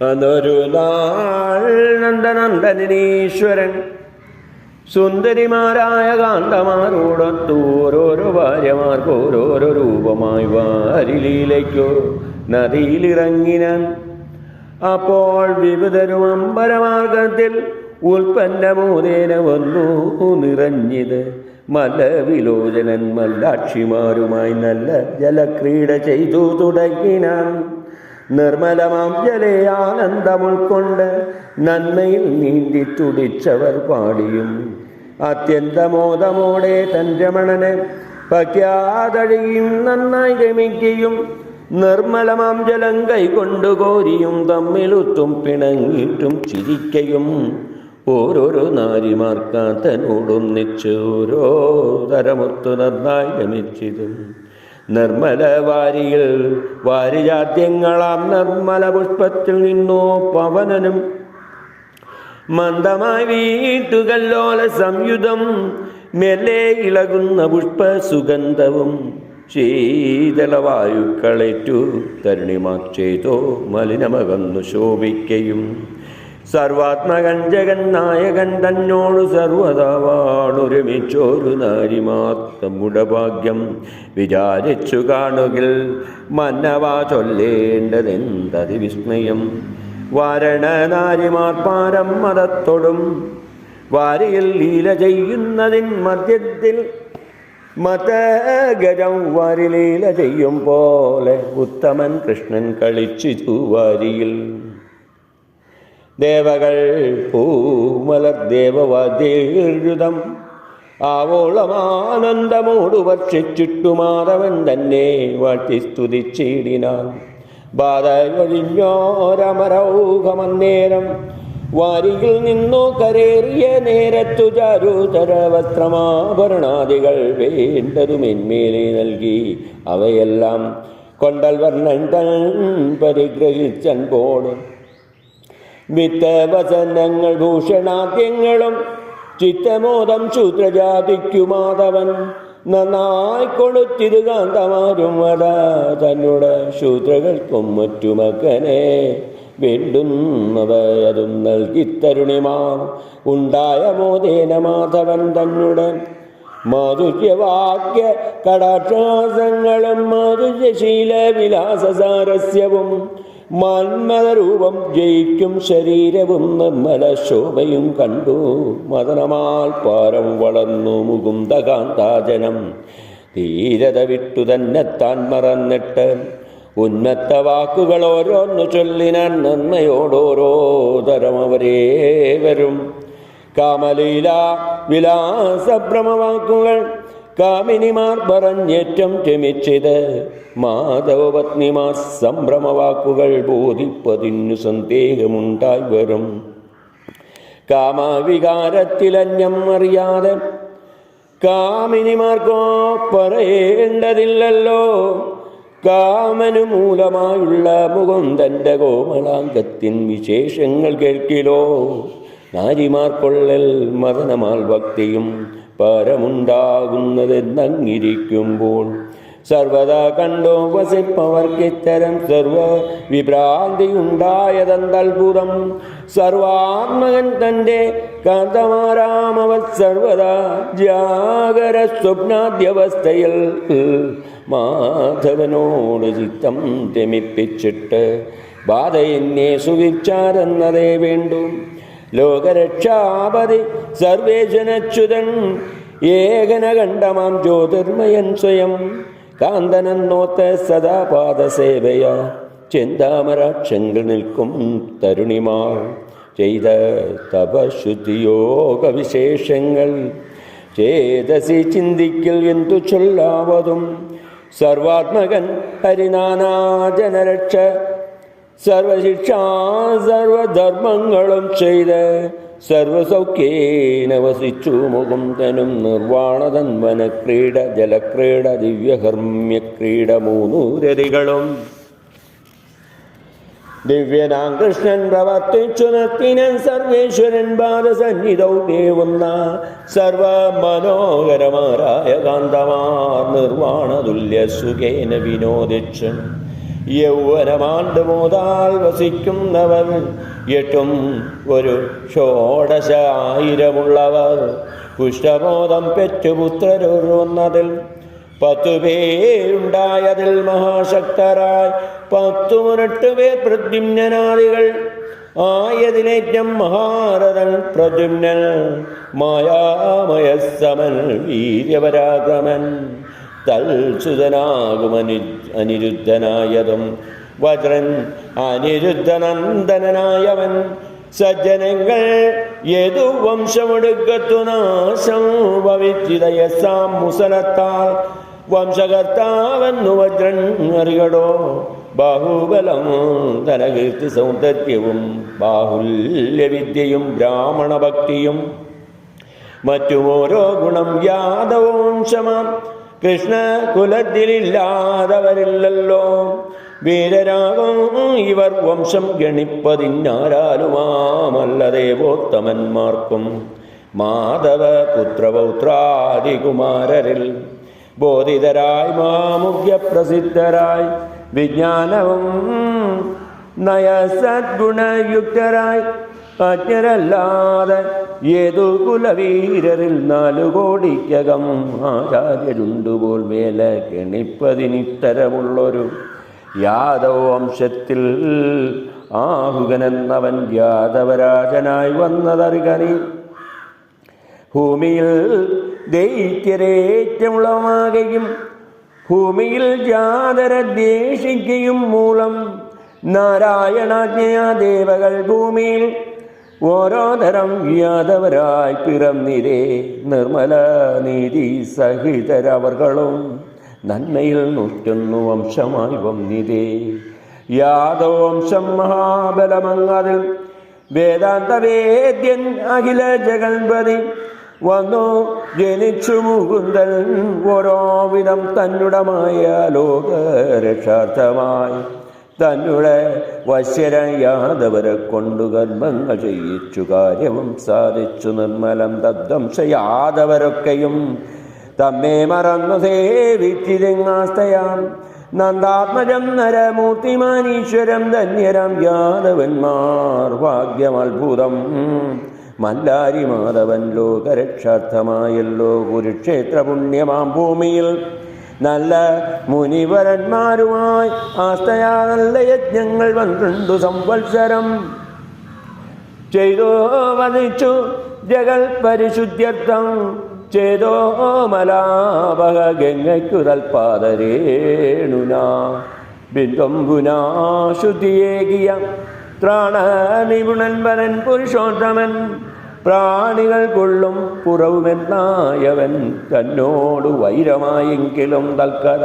അതൊരു നാൾ സുന്ദരിമാരായ കാന്തമാരോടൊത്ത് ഓരോരോ ഭാര്യമാർക്ക് ഓരോരോ രൂപമായി വാരിലീലയ്ക്കോ നദിയിലിറങ്ങിനാൻ അപ്പോൾ വിവിധരും അമ്പരമാർഗത്തിൽ ഉൽപ്പന്നമോദേന വന്നു നിറഞ്ഞത്. മലവിലോചനൻ മല്ലാക്ഷിമാരുമായി നല്ല ജലക്രീഡ ചെയ്തു തുടങ്ങിനാൻ നിർമ്മലമാം ജലെ ആനന്ദം ഉൾക്കൊണ്ട് നന്മയിൽ നീന്തി തുടിച്ചവർ പാടിയും. അത്യന്തമോദമോടെ തൻ രമണനെ പക്യാതഴിയും നന്നായി ഗമിക്കുകയും നിർമ്മലമാം ജലം കൈകൊണ്ടു കോരിയും തമ്മിലുത്തും പിണങ്ങിയിട്ടും ചിരിക്കയും ഓരോരോ നാരിമാർക്കാത്തനോടൊന്നിച്ച് ഓരോ തരമൊത്തു നന്നായി ഗമിച്ചതും. നിർമ്മല വാരിയിൽ വാരിജാത്യങ്ങളാം നിർമ്മല പുഷ്പത്തിൽ നിന്നോ പവനനും മന്ദമായി വീട്ടുകല്ലോല സംയുതം മെല്ലെ ഇളകുന്ന പുഷ്പ സുഗന്ധവും ശീതളവായുക്കളേറ്റു തരുണിമാക്ഷേതോ മലിനമകന്നു ശോഭിക്കയും സർവാത്മകൻ ജഗൻ നായകൻ തന്നോട് നാരിമാർ നാരിമാത്തമുട ഭാഗ്യം വിചാരിച്ചു കാണുകിൽ മന്നവാ ചൊല്ലേണ്ടതെന്തതി വിസ്മയം. വാരണ നാരിമാർ പാരം മതത്തൊടും വാരിയിൽ ലീല ചെയ്യുന്നതിൻ മധ്യത്തിൽ മതഗജം വാരിലീല ചെയ്യും പോലെ ഉത്തമൻ കൃഷ്ണൻ കളിച്ചു വാരിയിൽ. ദേവകൾ പൂമലർ ദേവവാദ്യഴുതം. ആവോളമാനന്ദമോടു ഭക്ഷിച്ചിട്ടു മാധവൻ തന്നെ വാട്ടി സ്തുതിച്ചിടിനാൻ. ബാധ ഒഴിഞ്ഞോരമരൗഹമന്നേരം വാരിയിൽ നിന്നു കരേറിയ നേരത്തു ചാരുതര വസ്ത്രമാഭരണാദികൾ വേണ്ടതും എന്മേലെ നൽകി. അവയെല്ലാം കൊണ്ടൽ വർണൻ തൻ പരിഗ്രഹിച്ചൻ പോടും വിത്തവസനങ്ങൾ ഭൂഷണാദ്യങ്ങളും ചിത്തമോദം ശൂദ്രജാതിക്കു മാധവൻ. നന്നായി കൊളുത്തിത് കാന്തമാരും വട തന്നോട് ശൂദ്രകൾക്കും മറ്റു മകനെ വേണ്ടുന്നവയതും നൽകി തരുണിമാ. ഉണ്ടായ മോദേന മാധവൻ തന്നുടൻ മാധുര്യവാക്യ കടാക്ഷാസങ്ങളും മാധുര്യശീല വിലാസസാരസ്യവും മന്മതരൂപം ജയിക്കും ശരീരവും നിർമ്മല ശോഭയും കണ്ടു. മദനമാൽ പാരം വളർന്നു മുകുന്ദകാന്താജനം. ധീരത വിട്ടു തന്നെ താൻ മറന്നിട്ട്. ഉന്മത്ത വാക്കുകൾ ഓരോന്നു ചൊല്ലിനാൻ നന്മയോടോരോ തരം അവരേ വരും. കാമലീല വിലാസഭ്രമവാക്കുകൾ കാമിനിമാർ പറഞ്ഞേറ്റം രമിച്ചത് മാധവപത്നിമാർ സംഭ്രമവാക്കുകൾ ബോധിപ്പതിനു സന്ദേഹമുണ്ടായി വരും കാമവികാരത്തിലന്യം അറിയാതെ കാമിനിമാർക്കോ പറയേണ്ടതില്ലല്ലോ കാമനു മൂലമായുള്ള മുകുന്ദന്റെ കോമളാംഗത്തിൻ വിശേഷങ്ങൾ കേൾക്കിലോ. നാരിമാർക്കൊള്ളൽ മദനമാൽ ഭക്തിയും പരമുണ്ടാകുന്നതെന്നങ്ങിരിക്കുമ്പോൾ സർവതാ കണ്ടോ വസിപ്പവർക്കിത്തരം സർവ വിഭ്രാന്തി ഉണ്ടായതെന്തത്ഭുതം സർവാത്മകൻ തന്റെ കാന്തമാരാമവ സർവതാ ജാഗര സ്വപ്നാദ്യവസ്ഥയിൽ മാധവനോട് ചിത്തം രമിപ്പിച്ചിട്ട് ബാധയെന്നെ സുവിച്ചാരെന്നതേ വേണ്ടു. ലോകരക്ഷാപതി സർവേശനച്യുതൻ ഏകനകണ്ഠമാം ജ്യോതിർമയൻ സ്വയം. കാന്തനെന്നോത്ത സദാ പാദസേവയ ചിന്താമരാക്ഷങ്ങൾ നിൽക്കും തരുണിമാർ. ചെയ്ത തപശുദ്ധിയോഗ വിശേഷങ്ങൾ ചേതസി ചിന്തിക്കൽ എന്തു ചൊല്ലാവതും. സർവാത്മകൻ ഹരിനാനാജനരക്ഷ. സർവശിക്ഷാ സർവധർമ്മങ്ങളും ചെയ്ത് സർവസൗഖ്യേന വസിച്ചു മുകുന്ദനും നിർവാണതന്വന ക്രീഡ ജലക്രീഡ ദിവ്യഹർമ്മ്യക്രീഡ മൂന്നൂരതികളും മൂന്നു രതികളും ദിവ്യനാം കൃഷ്ണൻ പ്രവർത്തിച്ചു നിർത്തിനൻ സർവേശ്വരൻ പാദസന്നിധൗ സർവ മനോഹരമാരായ കാന്തമാർ നിർവാണതുല്യ സുഖേന വിനോദിച്ചൻ യൗവനമാണ്ട് മോതാൽ വസിക്കുന്നവർ എട്ടും ഒരു ഷോഡശ ആയിരമുള്ളവർ കുഷ്ഠബോധം പെറ്റുപുത്രരുന്നതിൽ പത്തു പേരുണ്ടായതിൽ മഹാശക്തരായി പത്തു മുരട്ട് പേർ പ്രദ്യുമ്നാദികൾ ആയതിനേറ്റം മഹാരഥൻ പ്രദ്യുമ്നൻ മായാമയസമൻ വീര്യപരാക്രമൻ തൽസുതനാകുമനി അനിരുദ്ധനായതും. വജ്രൻ അനിരുദ്ധനന്ദനായവൻ സജ്ജനങ്ങൾ ഏതു വംശമെടുക്കത്തു നാശം ഭവിച്ചിതയസാം മുസലത്താൽ. വംശകർത്താവെന്നു വജ്രൻ അറിയടോ. ബാഹുബലം ധനകീർത്തി സൗന്ദര്യവും ബാഹുല്യവിദ്യയും ബ്രാഹ്മണഭക്തിയും. മറ്റുമോരോ ഗുണം യാദവംശമാം കൃഷ്ണ കുലത്തിലില്ലാതവരില്ലല്ലോ. വീരരാഗം ഇവർ വംശം ഗണിപ്പതിന്നാരാലുമാമല്ലദേവോത്തമന്മാർക്കും മാധവ പുത്രപൗത്രാദികുമാരരിൽ ബോധിതരായി മാമുഖ്യപ്രസിദ്ധരായി വിജ്ഞാനവും നയസദ്ഗുണയുക്തരായി അജ്ഞരല്ലാതെ ഏതു കുലവീരരിൽ നാലു കോടിക്കകം ആചാര്യരുണ്ടുപോൽ വേല കെണിപ്പതിനിത്തരമുള്ളൊരു യാദവ വംശത്തിൽ ആഹുകനെന്നവൻ യാദവരാജനായി വന്നതറികണി ഭൂമിയിൽ ദൈത്യരേറ്റമുളമാകയും ഭൂമിയിൽ ജാതര ദ്വേഷിക്കുകയും മൂലം നാരായണാജ്ഞയാ ദേവകൾ ഭൂമിയിൽ ഓരോ തരം യാദവരായി പിറന്നിരേ നിർമ്മല നീതി സഹിതരവർകളും നന്മയിൽ നൂറ്റൊന്നു വംശമായി വന്നിതേ. യാദവംശം മഹാബലമങ്ങാതിൽ വേദാന്ത വേദ്യൻ അഖില ജഗൽപതി വന്നു. ജനിച്ചു മുകുന്ദൻ ഓരോ വിധം തന്നുടമായ ലോകരക്ഷാർത്ഥമായി. തന്നെ വശ്യര യാദവരെ കൊണ്ടു കർമ്മങ്ങൾ ചെയ്യിച്ചു. കാര്യവും സാധിച്ചു നിർമ്മലം തദ്വംശ യാദവരൊക്കെയും. തമ്മേ മറന്നു സേവിച്ചിരിങ്ങാസ്തയാം നന്ദാത്മജം നരമൂർത്തിമാനീശ്വരം ധന്യരം യാദവന്മാർ. ഭാഗ്യമത്ഭുതം. മല്ലാരി മാധവൻ ലോകരക്ഷാർത്ഥമായല്ലോ. കുരുക്ഷേത്ര പുണ്യമാം ഭൂമിയിൽ നല്ല മുനിവരന്മാരുമായി ആസ്തയാ നല്ല യജ്ഞങ്ങൾ പന്ത്രണ്ടു സംവത്സരം. ചെയ്തോ വധിച്ചു ജഗൽ പരിശുദ്ധ്യർത്ഥം. ചെയ്തോ മലാപക ഗംഗയ്ക്കു തൽപാദരേണുന ബിന്ദംബുനാ ശുദ്ധിയേകിയ ത്രാണ നിപുണൻ വരൻ പുരുഷോത്തമൻ. പ്രാണികൾ കൊള്ളും പുറവുമെന്നായവൻ തന്നോട് വൈരമായെങ്കിലും തൽക്കര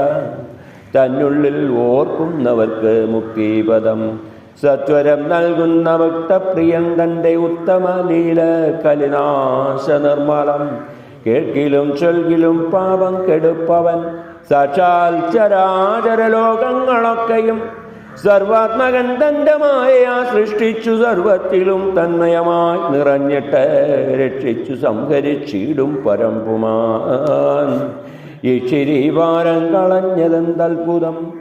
തന്നുള്ളിൽ ഓർക്കുന്നവർക്ക് മുക്തിപദം. സത്വരം നൽകുന്ന ഭക്തപ്രിയൻ തന്റെ ഉത്തമ ലീല കലിനാശ നിർമ്മലം. കേൾക്കിലും ചൊൽകിലും പാപം കെടുപ്പവൻ. സാക്ഷാൽ ചരാചര ലോകങ്ങളൊക്കെയും സർവാത്മകൻ തന്റെ മായ സൃഷ്ടിച്ചു സർവത്തിലും തന്മയമായി നിറഞ്ഞിട്ട് രക്ഷിച്ചു സംഹരിച്ചിടും പരമ്പുമാൻ. ഈ ശരീവാരം കളഞ്ഞതെന്തത്ഭുതം?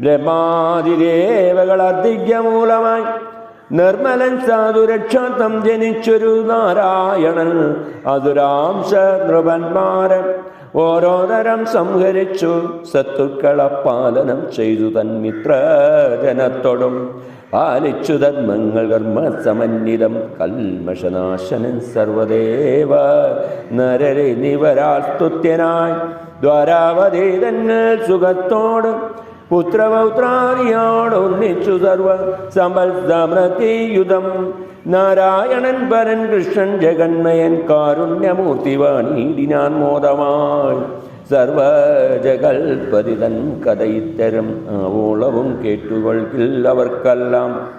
ബ്രഹ്മാതിദേവകൾ അധികമൂലമായി നിർമ്മലൻ സാധുരക്ഷാത്തം ജനിച്ചൊരു നാരായണൻ. അതുരാംശ നൃപന്മാരൻ ഓരോ തരം സംഹരിച്ചു സത്തുക്കളെ പാലനം ചെയ്തു തന്മിത്ര ജനത്തോടും പാലിച്ചു ധർമ്മങ്ങൾ കർമ്മ സമന്വിതം കൽമഷനാശനൻ സർവദേവ നരരെ നിവരാസ്തുത്യനായി. ദ്വാരാവധി തന്നെ സുഖത്തോട് പുത്രപൗത്രാദിയോടൊന്നിച്ചു സർവ സമ്പൽ സമൃദ്ധിയുധം നാരായണൻ പരൻ കൃഷ്ണൻ ജഗന്മയൻ കാരുണ്യമൂർത്തി ഞാൻ മോദമായി സർവജകൽപതിതൻ കഥ ഇത്തരം ആവോളവും കേട്ടുകൊൾക്കിൽ അവർക്കെല്ലാം.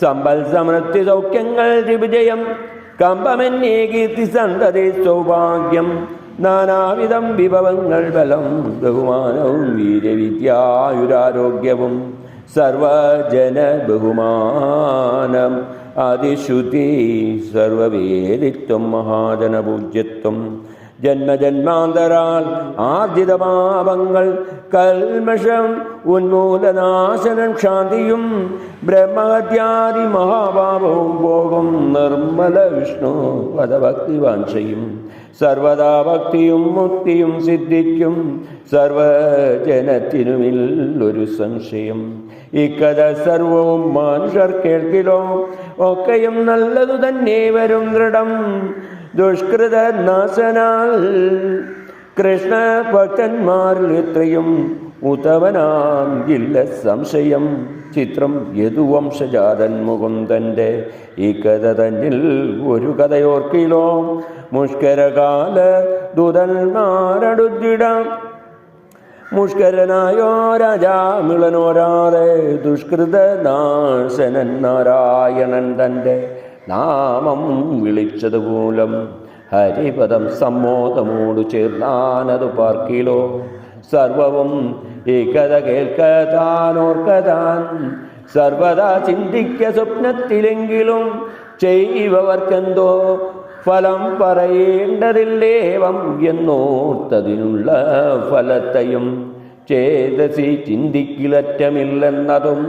സമ്പൽ സമൃദ്ധി സൗഖ്യങ്ങൾ വിജയം കമ്പമെന്നേ കീർത്തി സന്തതി സൗഭാഗ്യം നാനാവിധം വിഭവങ്ങൾ ബലം ബഹുമാനവും വീരവിദ്യായുരാരോഗ്യവും സർവജന ബഹുമാനം അതിശുദ്ധി സർവവേദിത്വം മഹാജനപൂജ്യത്വം. ജന്മജന്മാന്തരാൽ ആർജിത പാപങ്ങൾ കൽമഷം ഉന്മൂലനാശനം ശാന്തിയും ബ്രഹ്മഹത്യാദി മഹാപാപവും പോകും നിർമ്മല വിഷ്ണു പദഭക്തി സർവദാ ഭക്തിയും മുക്തിയും സിദ്ധിക്കും സർവജനത്തിനുമില്ലൊരു സംശയം. ഇക്കഥ സർവവും മനുഷ്യർ കേൾക്കിലോ ഒക്കെയും നല്ലതു തന്നെ വരും ദൃഢം. ദുഷ്കൃത നാശനാൽ കൃഷ്ണ ഭക്തന്മാരിൽ ഇത്രയും ഇല്ല സംശയം. ചിത്രം യദുവംശജാതൻ മുകുന്ദന്റെ ഈ കഥ തന്നിൽ ഒരു കഥയോർക്കിലോ. മുഷ്കരകാല ദുതന്മാരടുത്തിടാം മുഷ്കരനായോ രാജാ ദുഷ്കൃതനാശനൻ ദുഷ്കൃത നാശനൻ നാരായണൻ തന്റെ നാമം വിളിച്ചതുമൂലം ഹരിപദം സമ്മോദമോടു ചേർന്നാനതു പാർക്കിലോ. സർവവും ഈ കഥ കേൾക്കതാനോർക്കതാൻ സർവദാ ചിന്തിക്ക സ്വപ്നത്തിലെങ്കിലും ചെയ്വവർക്കെന്തോ ഫലം പറയേണ്ടതില്ലേവം എന്നോർത്തതിനുള്ള ഫലത്തെയും ചേതസി ചിന്തിക്കിലറ്റമില്ലെന്നതും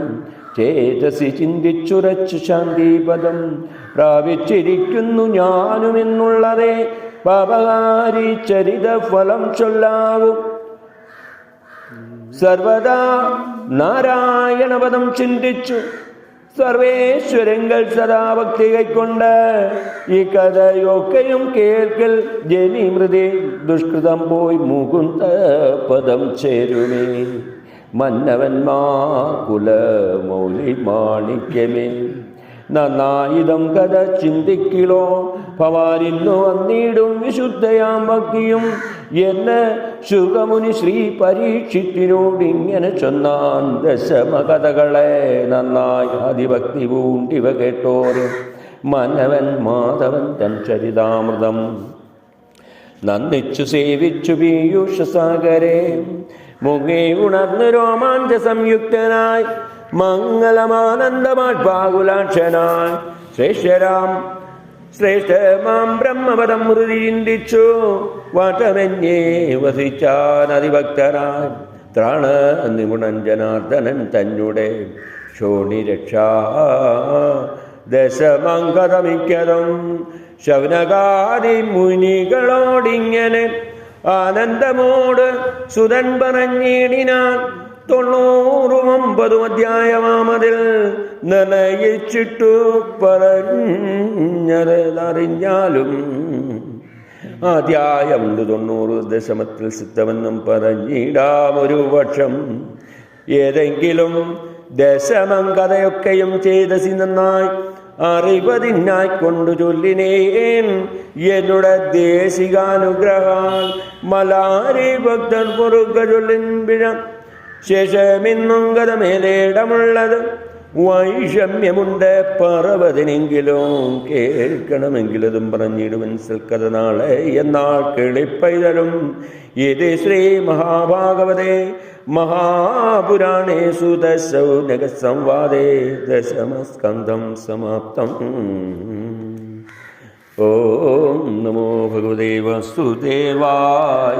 ചേതസി ചിന്തിച്ചുരച്ചു ശാന്തിപദം പ്രാപിച്ചിരിക്കുന്നു ഞാനുമെന്നുള്ളതേ പാപകാരി ചരിത ഫലം ചൊല്ലാവും. സർവദാ നാരായണപദം ചിന്തിച്ചു സർവേശ്വരങ്ങൾ സദാഭക്തി കൈക്കൊണ്ട് ഈ കഥയൊക്കെയും കേൾക്കൽ ജനിമൃതി ദുഷ്കൃതം പോയി മുകുന്ദ പദം ചേരുമേ. മന്നവന്മാ കുലമൗലി മാണിക്യമേ നന്നായിതം കഥ ചിന്തിക്കിലോ ഭവാനിന്നു വന്നിടും വിശുദ്ധയാം ഭക്തിയും എന്ന് ശുഖമുനി ശ്രീ പരീക്ഷിത്തിനോട് ഇങ്ങനെ ചൊന്നാൻ ദശമകഥകളെ നന്നായി അതിഭക്തി പൂണ്ടിവ കേട്ടോര്. മനവൻ മാധവൻ തൻ ചരിതാമൃതം. നന്ദിച്ചു സേവിച്ചു പീയൂഷസാഗരെ മുഖേ ഉണർന്ന് രോമാഞ്ച സംയുക്തനായി മംഗളമാനന്ദമാത്ഭാകുലാക്ഷനായി ശ്രേഷ്ഠരാം ശ്രേഷ്ഠമാം ബ്രഹ്മപദം മൃതി ചിന്തിച്ചു വട്ടമെന്നേ വസിച്ചാൻ അതിഭക്തനാൻ ത്രാണ നിപുണൻ ജനാർദ്ദനൻ തന്നുടെ. ശോണി രക്ഷാ ദശമംഗതമിക്കതും ശൗനകാരി മുനികളോടിങ്ങനെ ആനന്ദമോട് സുതൻ പറഞ്ഞിടിനാൻ തൊണ്ണൂറും ഒമ്പതും അധ്യായമാമതിൽ നിലയിച്ചിട്ടു പറഞ്ഞറിഞ്ഞാലും ആദ്യായം തൊണ്ണൂറ് ദശമത്തിൽ സിദ്ധമെന്നും പറഞ്ഞിടാം ഒരു പക്ഷം. ഏതെങ്കിലും ദശമം കഥയൊക്കെയും ചെയ്തസി നന്നായി അറിവതിനായി കൊണ്ടു ചൊല്ലിനേൻ. എന്നുടെ ദേശികാനുഗ്രഹാൽ മലാരി ഭക്തൻ പൊറുക്ക ചൊല്ലിൻ പിഴ ശേഷമിന്നും കഥ മേലേടമുള്ളത് വൈഷമ്യമുണ്ട് പറവതിനെങ്കിലും കേൾക്കണമെങ്കിലതും പറഞ്ഞിടുവൻ സൽക്കഥ നാളെ എന്നാൾ കിളിപ്പൈതലും ഇത് ശ്രീ മഹാഭാഗവതേ മഹാപുരാണേ സുദശൗനക സംവാദേ ദശമസ്കന്ധം സമാപ്തം ഓം നമോ ഭഗവതേ വസുദേവായ